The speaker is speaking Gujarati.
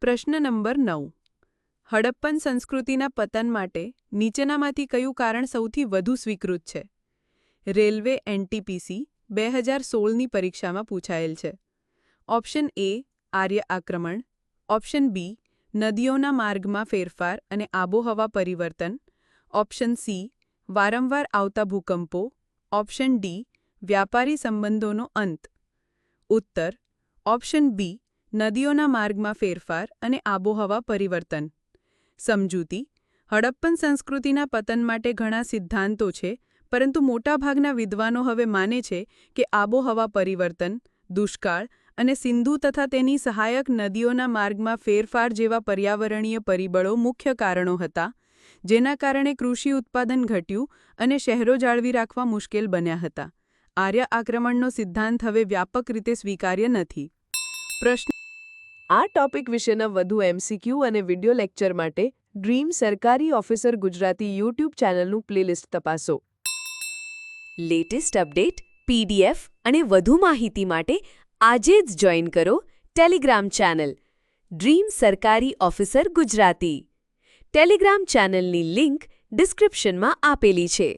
પ્રશ્ન નંબર નવ. હડપ્પન સંસ્કૃતિના પતન માટે નીચેનામાંથી કયું કારણ સૌથી વધુ સ્વીકૃત છે? રેલવે એનટીપીસી બે હજાર સોળની પરીક્ષામાં પૂછાયેલ છે. ઓપ્શન એ, આર્ય આક્રમણ. ઓપ્શન બી, નદીઓના માર્ગમાં ફેરફાર અને આબોહવા પરિવર્તન. ઓપ્શન સી, વારંવાર આવતા ભૂકંપો. ઓપ્શન ડી, વ્યાપારી સંબંધોનો અંત. ઉત્તર, ઓપ્શન બી નદીઓના માર્ગમાં ફેરફાર અને આબોહવા પરિવર્તન. સમજૂતી, હડપ્પન સંસ્કૃતિના પતન માટે ઘણા સિદ્ધાંતો છે, પરંતુ મોટાભાગના વિદ્વાનો હવે માને છે કે આબોહવા પરિવર્તન, દુષ્કાળ અને સિંધુ તથા તેની સહાયક નદીઓના માર્ગમાં ફેરફાર જેવા પર્યાવરણીય પરિબળો મુખ્ય કારણો હતા, જેના કારણે કૃષિ ઉત્પાદન ઘટ્યું અને શહેરો જાળવી રાખવા મુશ્કેલ બન્યા હતા. આર્ય આક્રમણનો સિદ્ધાંત હવે વ્યાપક રીતે સ્વીકાર્ય નથી. પ્રશ્ન આ ટોપિક વિશેના વધુ એમસીક્યુ અને વિડિયો લેક્ચર માટે ડ્રીમ સરકારી ઓફિસર ગુજરાતી યુટ્યુબ ચેનલનું પ્લેલિસ્ટ તપાસો. લેટેસ્ટ અપડેટ પીડીએફ અને વધુ માહિતી માટે આજે જ જોઈન કરો Telegram channel, dream Sarkari officer Gujarati. Telegram ચેનલની લિંક ડિસ્ક્રિપ્શનમાં આપેલી છે.